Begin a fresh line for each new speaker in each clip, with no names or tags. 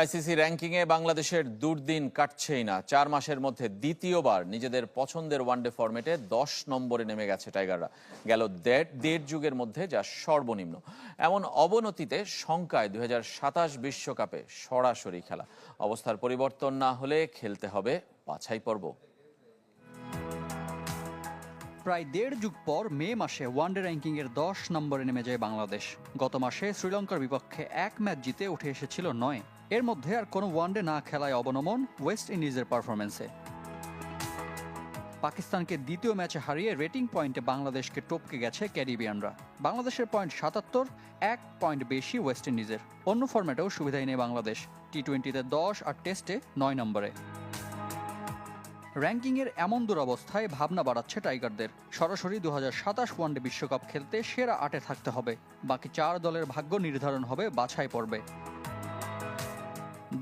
ICC র্যাঙ্কিংয়ে বাংলাদেশের দুর্দিন কাটছেই না। চার মাসের মধ্যে দ্বিতীয়বার নিজেদের পছন্দের ওয়ানডে ফরম্যাটে দশ নম্বরে নেমে গেছে টাইগাররা। গেল দেড় দেড় যুগের মধ্যে যা সর্বনিম্ন। এমন অবনতিতে শঙ্কায় দুই বিশ্বকাপে সরাসরি খেলা। অবস্থার পরিবর্তন না হলে খেলতে হবে বাছাই পর্ব
প্রায় দেড় যুগ পর মে মাসে ওয়ানডে র্যাঙ্কিংয়ের দশ নম্বরে নেমে যায় বাংলাদেশ। গত মাসে শ্রীলঙ্কার বিপক্ষে এক ম্যাচ জিতে উঠে এসেছিল নয়। এর মধ্যে আর কোনো ওয়ানডে না খেলায় অবনমন ওয়েস্ট ইন্ডিজের পারফরমেন্সে পাকিস্তানকে দ্বিতীয় ম্যাচে হারিয়ে রেটিং পয়েন্টে বাংলাদেশকে টপকে গেছে ক্যারিবিয়ানরা। বাংলাদেশের পয়েন্ট সাতাত্তর, এক পয়েন্ট বেশি ওয়েস্ট ইন্ডিজের। অন্য ফরম্যাটেও সুবিধাই নেই বাংলাদেশ। টি টোয়েন্টিতে দশ আর টেস্টে নয় নম্বরে। র্যাঙ্কিংয়ের এমন দুরবস্থায় ভাবনা বাড়াচ্ছে টাইগারদের। সরাসরি দু ওয়ানডে বিশ্বকাপ খেলতে সেরা আটে থাকতে হবে। বাকি চার দলের ভাগ্য নির্ধারণ হবে, বাছাই পর্বে।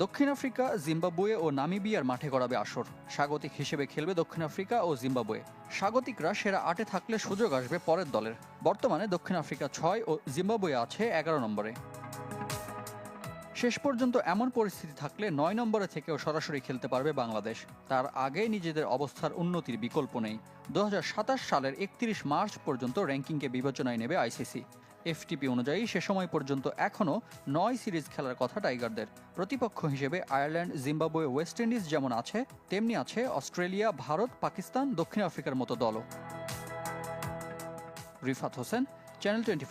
দক্ষিণ আফ্রিকা, জিম্বাবুয়ে ও নামিবিয়ার মাঠে গড়াবে আসর। স্বাগতিক হিসেবে খেলবে দক্ষিণ আফ্রিকা ও জিম্বাবুয়ে। স্বাগতিকরা সেরা আটে থাকলে সুযোগ আসবে পরের দলের। বর্তমানে দক্ষিণ আফ্রিকা ছয় ও জিম্বাবুয়ে আছে এগারো নম্বরে। শেষ পর্যন্ত এমন পরিস্থিতি থাকলে নয় নম্বরে থেকেও সরাসরি খেলতে পারবে বাংলাদেশ। তার আগে নিজেদের অবস্থার উন্নতির বিকল্প নেই। দু হাজার সাতাশ সালের একত্রিশ মার্চ পর্যন্ত র্যাঙ্কিংকে বিবেচনায় নেবে আইসিসি। এফটিপি অনুযায়ী সে সময় পর্যন্ত এখনও নয় সিরিজ খেলার কথা টাইগারদের। প্রতিপক্ষ হিসেবে আয়ারল্যান্ড, জিম্বাবুয়ে, ওয়েস্ট ইন্ডিজ যেমন আছে, তেমনি আছে অস্ট্রেলিয়া, ভারত, পাকিস্তান, দক্ষিণ আফ্রিকার মতো দলও। Rifat Hossain, channel twenty